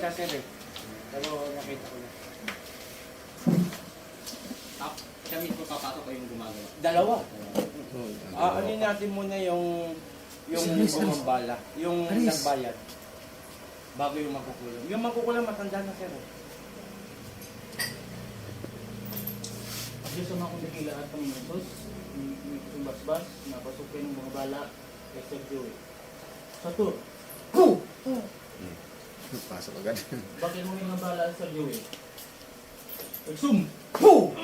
nakita sir eh. Pero nakita ko na. Tap, siya mismo papasok ko yung gumagawa. Dalawa. Ah, ano natin muna yung yung bumabala, yung nagbayad. Bago yung makukulam. Yung makukulam matanda na sir. eh. Diyos ang akong dakila at Panginoon yung basbas, napasukin ng mga bala Sir Joey. Satu, go! Pasok agad. Bakit mo yung bala Sir Joey? Exum! Go!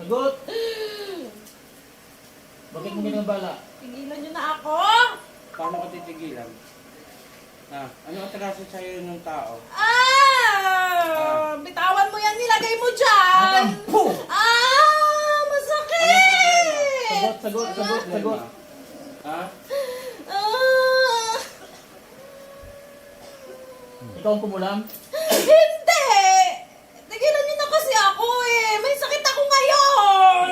Sagot! Bakit mo yung bala? Tigilan niyo na ako! Paano ka titigilan? Ah, ano atraso sa'yo ng tao? Ah! Bitawan mo yan, nilagay mo dyan! Ah! Masakit! Sagot, sagot, sagot, sagot. Ha? Ah! Ikaw ang kumulam? Hindi! Tigilan niyo na kasi ako eh! May sakit ako ngayon!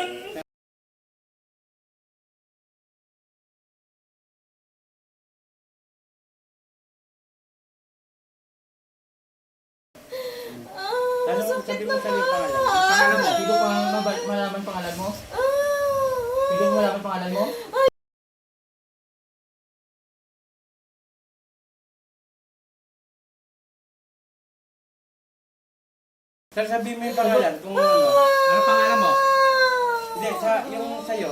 Ah, Ano masakit sabi mo na sa yung pangalan? Pangalan mo? Hindi ko pa malaman pangalan mo? Ah! Hindi mo malaman pangalan mo? Sir, sabihin mo yung pangalan kung ano. Ano pangalan mo? Hindi, sa, yung sa'yo.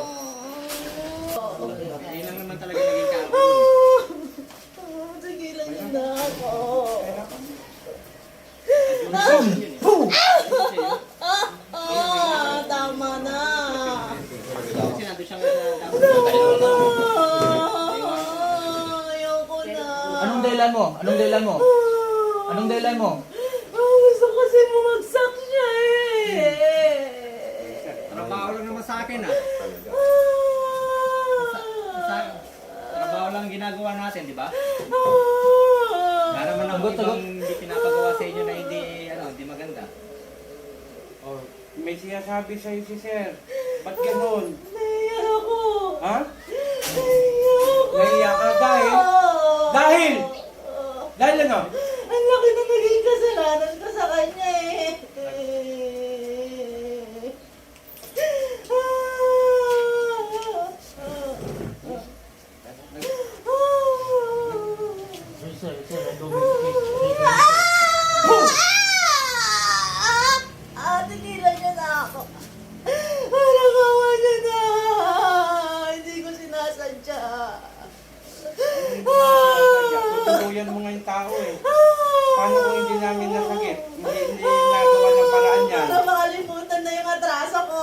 Yun lang naman talaga naging kapo. Ah, Tigilan niyo na ako. Ah, tama na. Nandun siya nga Ah, ayoko na. Anong dahilan mo? Anong dahilan mo? Anong dahilan mo? Ah, gusto kasi bumagsak siya eh. Trabaho lang naman sa akin ah. Sa, trabaho lang ginagawa natin, di ba? Wala naman sagot. ibang hindi pinapagawa sa inyo na hindi, ano, hindi maganda. Oh, may sinasabi sa'yo si sir. Ba't ganun? Naiyak ako. Ha? Naiyak ako. Naiyak ka dahil? Dahil? Dahil ano? Ang laki na naging kasalanan ko sa kanya eh. Sir, sir, I don't mean to Ah, tigilan niyo na ako. Parang kawa niyo na. Hindi ko sinasadya. Tutuluyan mo nga yung tao eh. Paano kung hindi namin nasakit? Hindi, hindi nagawa ng paraan yan. Para makalimutan na yung atraso ko.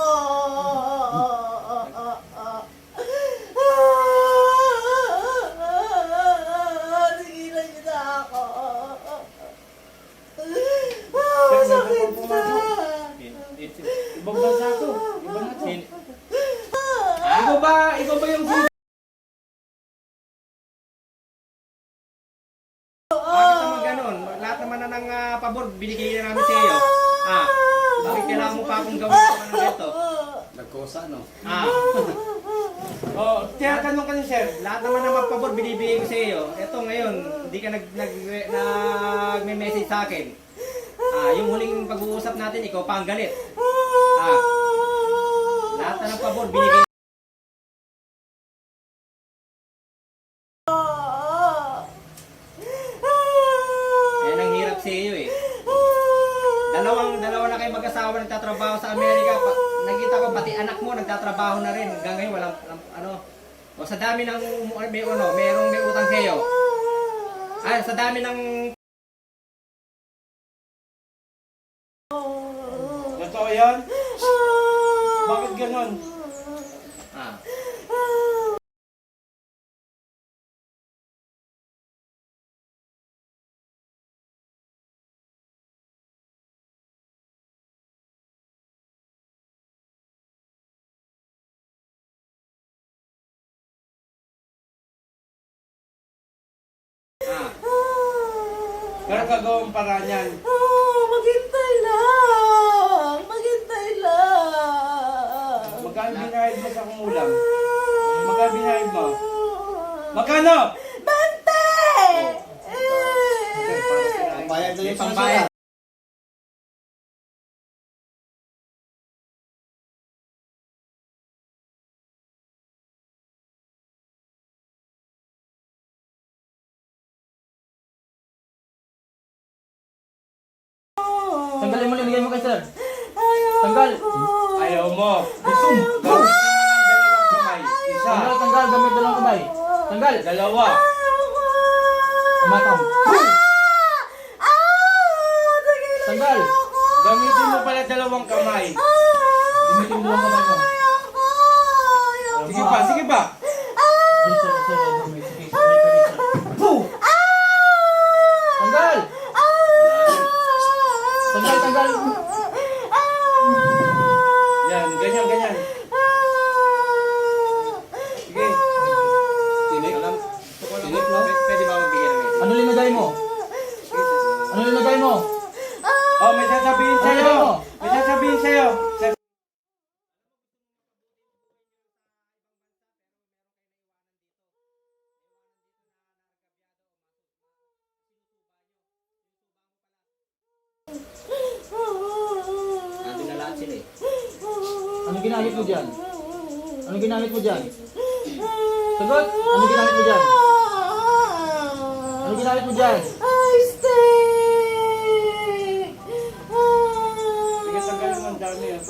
Tigilan niyo na ako. Ah, Masakit na. Ibang bansa to. Iba na to. Sin- Ikaw ba, ikaw ba yung Bakit naman ganun? Lahat naman na ng ah, pabor, binigay na namin sa iyo. Ah, bakit ko ng ganito? Nagkosa, no? Ah, Oh, tinatanong ka ni sir. lahat naman ng pabor binibigay ko sa iyo. Ito ngayon, hindi ka nag, nag, nag-message sa akin. Ah, yung huling pag-uusap natin, ikaw pa ang galit. Ah, lahat na ng pabor binigay Yan ang hirap sa iyo eh. Dalawang dalawa na kayo mag-asawa nagtatrabaho sa Amerika. Pa, nakita ko pati anak mo nagtatrabaho na rin. Hanggang ngayon walang walang- ano. O sa dami ng may ano, merong may utang sa iyo. Ah, sa dami ng Totoo yan? Bakit ganun? Pero gagawang paraan yan. Oh, maghintay lang. Maghintay lang. Magkano binayad mo sa kumulang? Magkano binayad mo? Magkano? Bante! Sir, para sila May pambayad. Mo. Gawin mo ng dalawang kamay. Isa. Tanggal, tanggal, gamit dalawang kamay. Tanggal. Dalawa. Umatang. Ah! Ah! Tanggal. Gamitin mo pala dalawang kamay. Ah! Gamitin mo dalawang kamay mo. Ayoko. Ayoko. Sige pa, sige pa. Ay, sir, sir, gamit. Sige, sir, wait, wait, sir. Boom! Tanggal. Tanggal, tanggal. Yan, ganyan, ganyan. Sige. Tinik. Alam, tinik, no? Pwede pwede ba magbigay ng medyo? Ano linagay mo? Ano linagay mo? Oh, may sasabihin sa'yo. Ano? May sasabihin sa'yo. Sa- Nandun na lahat sila eh. Ano ginamit mo dyan? Ano ginamit mo dyan? Sagot! Ano ginamit mo dyan? Ano ginamit mo dyan? Sige, tanggalin mo ang dami. ah.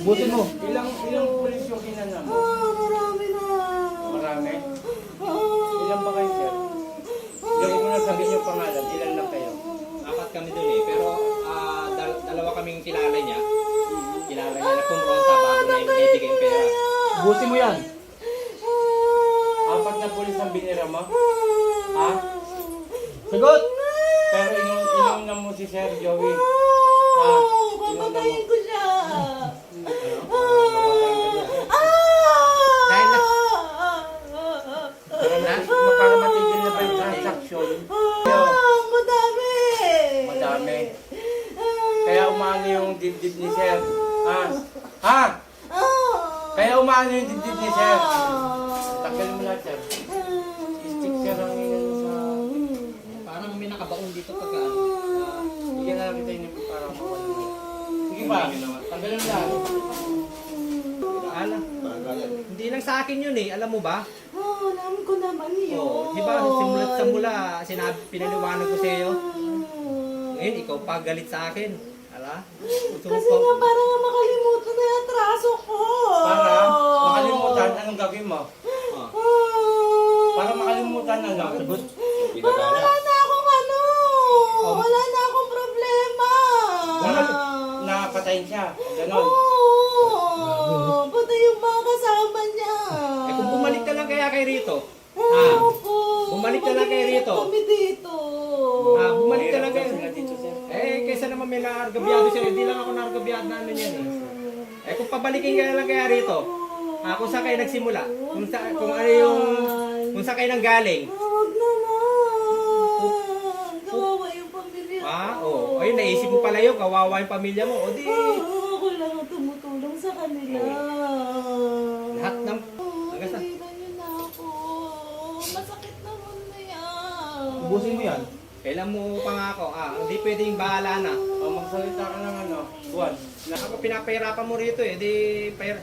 Butin mo. Ilang, ilang pulis yung kinana mo? Ah, marami na. Marami. Ah. Ilan ba kayo, sir? Hindi ko na sabihin yung pangalan. Ilan lang kayo? Apat kami dun eh. Pero ah, dal- dalawa kaming kilala niya. Kilala niya na kumpronta bago na yung ibigay yung pera. Butin mo yan. Apat na pulis ang binira mo? Ha? Sagot! Pero inung, inung na mo si Sir Joey. Ah, Ah, papatayin ko siya. Dahil na- Para, mati- para matigil na ba yung transaction? Ah, madami. Madami. Kaya umano yung dibdib ni Sir. Ha? Ha? Ah. Kaya dibdib ni Sir. Tanggalin mo lahat, Sir. Stick Sir ang inano sa... Parang may nakabaon dito pagka ano. ah, Bigyan na lang kita yun para mawala. Sige pa. Tanggalin mo lahat. Ala. Hindi lang sa akin yun eh. Alam mo ba? Ah, alam ko naman yun. Oh, di ba? Simulat sa mula, sinabi, pinaliwanag ko sa iyo. Ngayon, ikaw pa galit sa akin. Ala? Kasi nga parang makalimutan atraso ko. Para makalimutan, anong gagawin mo? Ah. Para makalimutan na lang. Sagot. Wala na akong ano. Oh. Wala na akong problema. Wala, napatayin siya. Ganon. Oo. Pati yung mga kasama niya. Eh kung bumalik ka lang kaya kay Rito. Ah, Ah, opo. bumalik ka lang kay Rito. Kami dito. Ah, bumalik ka lang kay Hirap kasi nga dito, Sir. Eh, kaysa naman may naargabyado siya, hindi lang ako naargabyado na ano yan eh. Kung pabalikin ka lang kaya rito, ah, kung saan kayo nagsimula, kung, sa, kung ano yung, kung saan kayo nanggaling, Huwag naman. Kawawa yung pamilya ah, oh, ayun, naisip mo pala yun, kawawa yung pamilya mo, o di, Ah, ako lang ang tumutulong sa kanila. lahat ng, hanggang sa, na. Masakit naman na yan. Ubusin mo yan. kailan mo pa nga ako, ah, hindi pwedeng bahala na. Magsalita ka ng ano, buwan. Na, Ako pinapahirapan mo rito eh, di, pahir...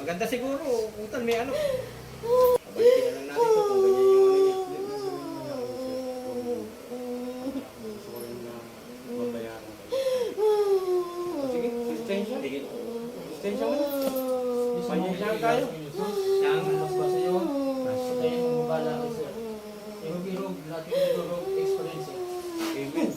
Maganda siguro, utan may ano. Pabalikin na lang natin to kung ganyan yung ano niya. gusto ko rin na mabayaran kayo. Sige, extension. Sige. Extension mo na. Panyensyahan tayo. Siya ang Mas basta yun. Patayin mo mabala kay sir. Irog-irog, lahat yung irog experience. eh. Amen.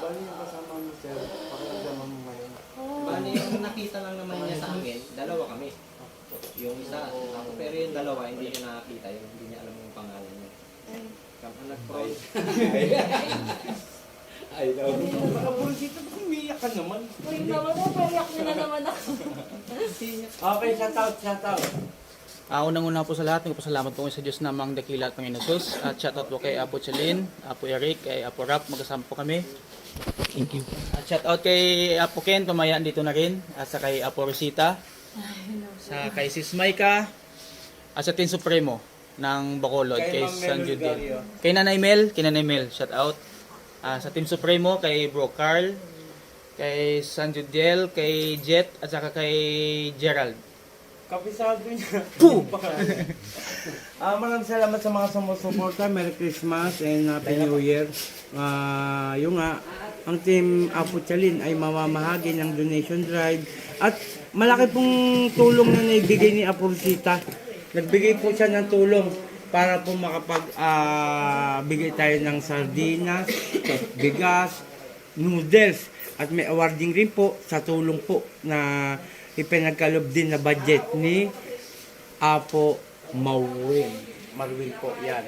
Bali yung kasama mo, sir. Pakiramdaman mo ngayon. Bali, yung nakita lang naman niya sa akin, dalawa kami. Yung isa, ako, pero yung dalawa, hindi niya nakakita, yung hindi niya alam yung pangalan niya. Kama nag-pray. Ay, daw. Baka bullshit, ba't umiiyak ka naman? Uy, naman mo, paiyak niyo na naman ako. Okay, shout out, shout out. Ah, unang-una po sa lahat, nagpasalamat po sa Diyos namang dakila at Panginoon Jesus. At shoutout po kay Apo Chalin, Apo Eric, kay Apo Rap, magkasama po kami. Thank you. At shoutout kay Apo Ken, tumayaan dito na rin. At sa kay Apo Rosita. Sa kay Sis Maika. At sa Tin Supremo ng Bacolod, Kay kay, San Judiel. Rosgario. Kay Nanay Mel, kay Nanay Mel, shoutout. Ah, sa Team Supremo, kay Bro Carl, kay San Judiel, kay Jet, at saka kay Gerald. Kapisado niya. Puh! Ah, maraming salamat sa mga sumusuporta. Merry Christmas and Happy New Year. Ah, yung nga, ang team Apo Chalin ay mamamahagi ng donation drive at malaki pong tulong na naibigay ni Apo Rosita. Nagbigay po siya ng tulong para po makapag ah, bigay tayo ng sardinas, bigas, noodles at may awarding rin po sa tulong po na ipinagkalob din na budget ni Apo Mawin. Marwin po, yan.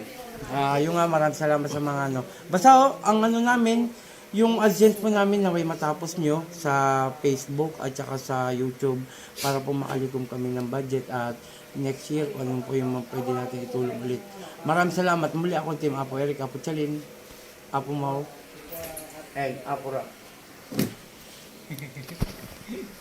Ah, yung nga, maraming salamat sa mga ano. Basta oh, ang ano namin, yung AdSense po namin na may matapos nyo sa Facebook at saka sa YouTube para po makalikom kami ng budget at next year kung ano po yung mga pwede natin itulong ulit. Maraming salamat. Muli ako team Apo Eric, Apo Chalin, Apo Mau, and Apo Rock.